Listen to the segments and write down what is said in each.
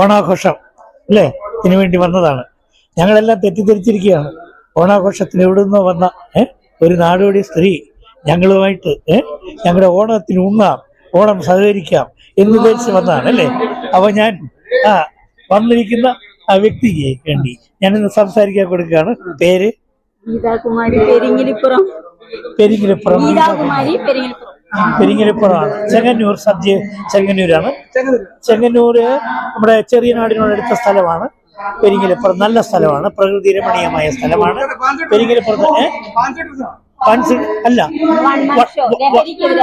ഓണാഘോഷം അല്ലേ? ഇതിനു വേണ്ടി വന്നതാണ്. ഞങ്ങളെല്ലാം തെറ്റിദ്ധരിച്ചിരിക്കുകയാണ്. ഓണാഘോഷത്തിന് എവിടെ നിന്നോ വന്ന ഒരു നാടോടി സ്ത്രീ ഞങ്ങളുമായിട്ട് ഞങ്ങളുടെ ഓണത്തിന് ഉണ്ണാം ഓണം സഹകരിക്കാം എന്ന് ഉദ്ദേശിച്ച് വന്നതാണ് അല്ലേ? അപ്പൊ ഞാൻ ആ വന്നിരിക്കുന്ന ആ വ്യക്തിക്ക് വേണ്ടി ഞാനിന്ന് സംസാരിക്കാൻ കൊടുക്കുകയാണ്. പേര്? ഗീതാകുമാരി പെരിങ്ങിലിപ്പുറം. പെരിങ്ങിലിപ്പുറം. ഗീതാകുമാരി പെരിങ്ങിലിപ്പുറം. പെരിങ്ങലിപ്പുറമാണ് ചെങ്ങന്നൂർ സദ്യ ചെങ്ങന്നൂരാണ്. ചെങ്ങന്നൂർ നമ്മുടെ ചെറിയ നാടിനോടടുത്ത സ്ഥലമാണ്. പെരിങ്ങലിപ്പുറം നല്ല സ്ഥലമാണ്. പ്രകൃതി രമണീയമായ സ്ഥലമാണ്. പെരിങ്ങലിപ്പുറത്ത്? പാൻസ് അല്ല.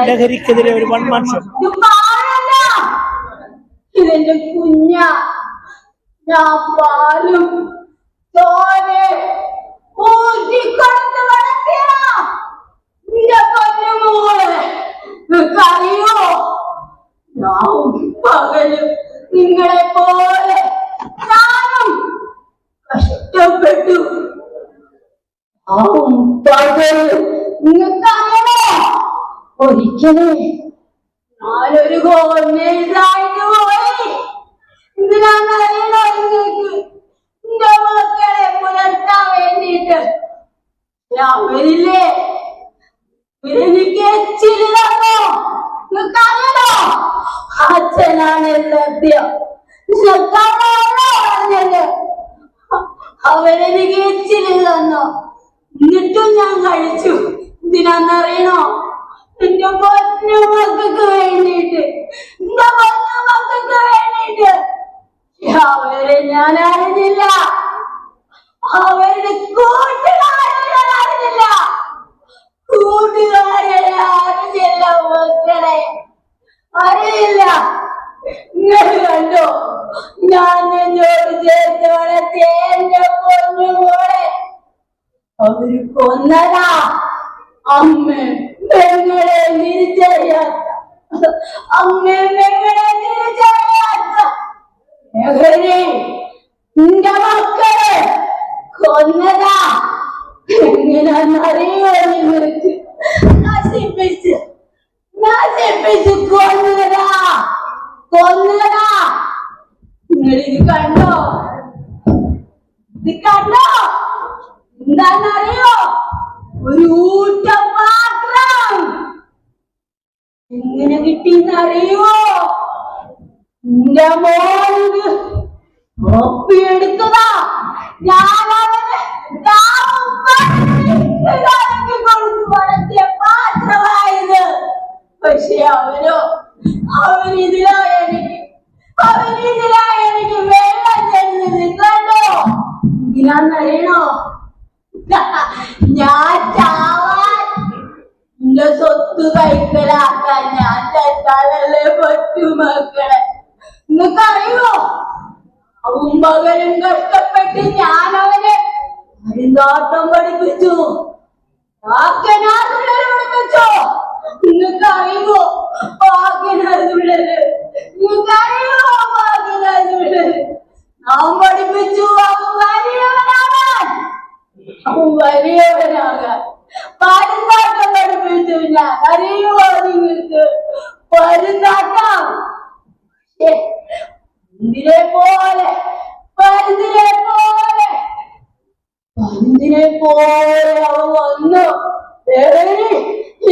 ലഹരിക്കെതിരെ ഒരു വൺ മാൻ ഷോ കുഞ്ഞ ഞാൻ നിന്റെ പൊന്നുമോളെ നിനക്കറിയോ? ഞാൻ പകലും നിങ്ങളെ പോലെ ഞാനും കഷ്ടപ്പെട്ടു. ആവും പകലും നിങ്ങൾക്കറിയണോ ഒരിക്കലേ ഞാനൊരു ഗവൺമെന്റായിട്ട് പോയി. എന്തിനാണെന്നറിയണോ നിങ്ങൾക്ക്? എന്റെ മക്കളെ പുലർത്താൻ വേണ്ടിയിട്ട്. അവരില്ലേ ഇവരെനിക്ക് എച്ചിൽ തന്നോ? അച്ഛനാണ് സത്യം പറഞ്ഞത്? അവരെനിക്ക് തന്നോ? എന്നിട്ടും ഞാൻ കഴിച്ചു. ഇതിനാന്നറിയണോ? എന്റെ പൊന്നു മക്കൾക്ക് വേണ്ടിയിട്ട്. എന്റെ പൊന്നു മക്കൾക്ക് വേണ്ടിയിട്ട്. അവരെ ഞാൻ അറിഞ്ഞില്ല. അവരുടെ കൂട്ടുകാരെ ഞാൻ അറിഞ്ഞില്ല കൂട്ടുകാരെ അറിഞ്ഞില്ല മക്കളെ അറിയില്ല നിങ്ങൾ കണ്ടോ ഞാൻ എന്നോട് ചേർത്ത് വളർത്തിയ എന്റെ പൊന്നു മോളെ. അവർ കൊന്നതാ. അമ്മ പെങ്ങളെ തിരിച്ചറിയാത്ത അമ്മ പെങ്ങളെ തിരിച്ചറിയാത്ത ലഹരി നിന്റെ മക്കളെ കൊന്നതാ. എങ്ങനെയാണെന്നറിയോ നിങ്ങൾക്ക്? നശിപ്പിച്ച്. നശിപ്പിച്ച് കൊന്നതാ. കൊന്നതാ. നിങ്ങൾ കണ്ടോ? ഇത് കണ്ടോ? എന്താണെന്നറിയോ? ഒരു ഊറ്റ പാത്രം എങ്ങനെ കിട്ടിയെന്നറിയോ എന്റെ മോനിത് ഒപ്പിയെടുത്തതാ ഞാൻ ഇതിനാന്നറിയണോ ഞാൻ ചാവാൻ എന്റെ സ്വത്ത് കൈക്കലാക്കാൻ ഞാൻ ചത്താലല്ലേ പറ്റൂ മക്കളെ. നിങ്ങൾക്കറിയോ? അവൻ മകനും കഷ്ടപ്പെട്ട് ഞാൻ അവനെ അരിന്താട്ടം പഠിപ്പിച്ചു. വാക്കനാഥുള്ളരെ പഠിപ്പിച്ചോ? നിങ്ങൾക്കറിയോ വാക്കനാഥുള്ളര് നിങ്ങൾക്കറിയോ വാക്കനാഥുള്ളര് നാം പഠിപ്പിച്ചു അവൻ വലിയവനാകാൻ അവൻ വലിയവനാകാൻ പരുന്താട്ടം പഠിപ്പിച്ചു ഞാൻ അറിയോ നിങ്ങൾക്ക് പരുന്താട്ടം ഏ, പരുന്തിനെ പോലെ പരുന്തിനെ പോലെ പരുന്തിനെ പോലെ അവൻ വന്നു.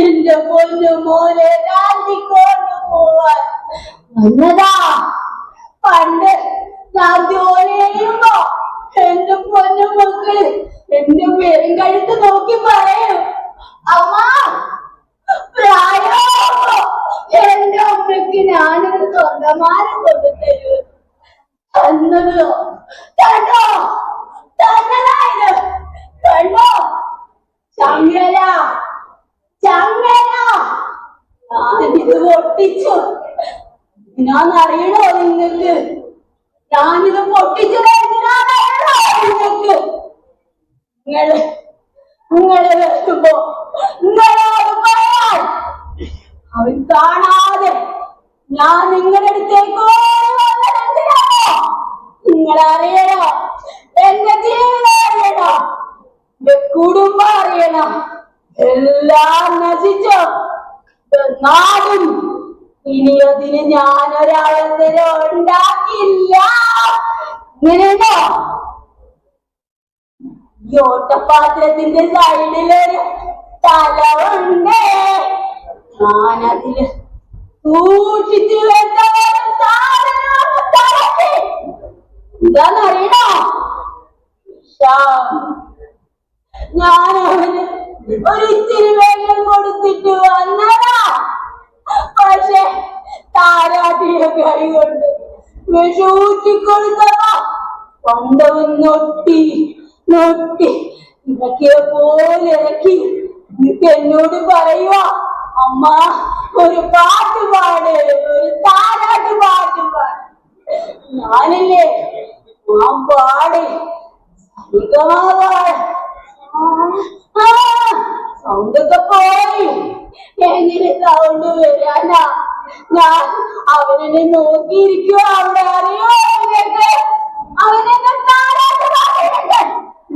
എന്റെ പൊന്നു മോനെ രാജിക്കൊണ്ട് പോവാൻ വന്നതാ. പണ്ട് ഞാൻ ജോലി ചെയ്യുമ്പോ എന്റെ പൊന്നു മക്കൾ എന്റെ പേരും കഴുത്ത് നോക്കി പറയും. അമ്മ പ്രായോ എന്റെ അമ്മയ്ക്ക് ഞാനൊരു സ്വന്തമാനം കൊണ്ടുതരൂ. തന്നതോ തന്നോ? തന്നതായത് കണ്ടോ ചങ്ങല ചങ്ങല. ഞാനിത് പൊട്ടിച്ചു. ഞാൻ അറിയണോ ഞാനിത് പൊട്ടിച്ചു നിങ്ങൾക്ക്? നിങ്ങൾ നിങ്ങളെ വരുമ്പോ അവൻ കാണാതെ ഞാൻ നിങ്ങളുടെ അടുത്തേക്ക് നിങ്ങൾ അറിയണോ എന്റെ ജീവിതം അറിയണോ. എന്റെ കുടുംബം അറിയണം. എല്ലാം നശിച്ചോ? നാടും ഇനി അതിന് ഞാനൊരവസരം ഉണ്ടാക്കില്ല. ഇങ്ങനെയുണ്ടോ ഈ ഓട്ടപാത്രത്തിന്റെ സൈഡിലൊരു സ്ഥലമുണ്ട് ഞാനതിൽ സൂക്ഷിച്ചു വെച്ച. എന്താന്നറിയണോ ശ്യാം ഞാൻ അവന് ഒരു ഇത്തിരി വെള്ളം കൊടുത്തിട്ട് വന്നതാ. പക്ഷെ താരാട്ടിയ കൈ കൊണ്ട് വിഷൂറ്റിക്കൊടുത്തതാ കൊണ്ടവൻ നൊട്ടി നൊട്ടി ഇതൊക്കെ പോലെ ഇറക്കി. എന്നിട്ട് എന്നോട് പറയുവാ അമ്മ ഒരു പാട്ട് പാട് ഒരു താരാട്ട് പാട്ട് പാട്. ഞാനല്ലേ ഞാൻ പാടി സൗണ്ടൊക്കെ പോയി. എങ്ങനെ സൗണ്ട് വരാനാ? ഞാൻ അവനെന്നെ നോക്കിയിരിക്കുക അവിടെ. അറിയോ പാടുന്നുണ്ട്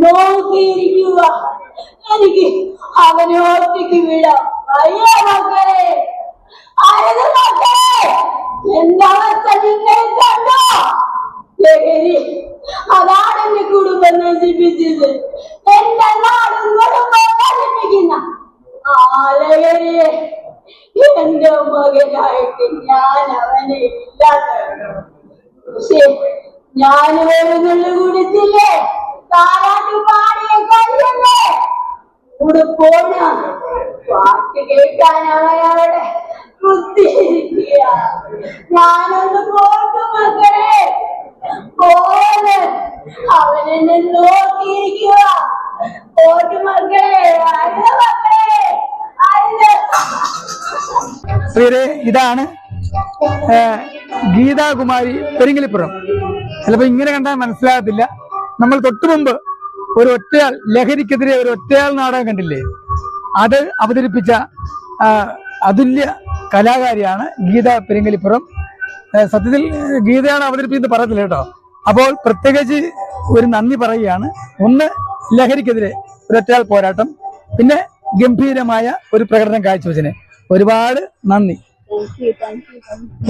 നോക്കിയിരിക്കുക എനിക്ക് അവനെ ഓർത്തിക്ക് വിടാം. അയ്യോ മക്കളെ? അരുത് മക്കളെ? എന്താ നിങ്ങൾ കണ്ടോ? ലഹരി അതാണ് എന്റെ കുടുംബം നശിപ്പിച്ചത്. എന്റെ നാടും കുടുംബം നശിപ്പിക്കുന്ന ആ ലഹരിയെ എന്റെ മകനായിട്ട് ഞാൻ അവനെ ഇല്ലാതാക്കണം. പക്ഷേ ഞാൻ വരുന്നുള്ളു കുടിച്ചില്ലേ? താരാട്ട് പാടിയ കഴിയല്ലേ കൂടെ പോണ പാട്ട് കേൾക്കാൻ അവനവിടെ കുത്തിയിരിക്കുക ഞാനൊന്ന് പോട്ടു മക്കളെ. പോണ് അവനെന്നെ നോക്കിയിരിക്കുക ഇതാണ് ഗീതാകുമാരി പെരിങ്ങലിപ്പുറം. ചിലപ്പോൾ ഇങ്ങനെ കണ്ടാൽ മനസ്സിലാകത്തില്ല. നമ്മൾ തൊട്ടു മുമ്പ് ഒരു ഒറ്റയാൾ ലഹരിക്കെതിരെ ഒരു ഒറ്റയാൾ നാടകം കണ്ടില്ലേ? അത് അവതരിപ്പിച്ച അതുല്യ കലാകാരിയാണ് ഗീത പെരിങ്ങലിപ്പുറം. സത്യത്തിൽ ഗീതയാണ് അവതരിപ്പിക്കുന്നത് പറയത്തില്ല കേട്ടോ. അപ്പോൾ പ്രത്യേകിച്ച് ഒരു നന്ദി പറയുകയാണ്. ഒന്ന് ലഹരിക്കെതിരെ ഒരൊറ്റയാൾ പോരാട്ടം. പിന്നെ ഗംഭീരമായ ഒരു പ്രകടനം കാഴ്ചവെച്ചതിന്. ഒരുപാട് നന്ദി.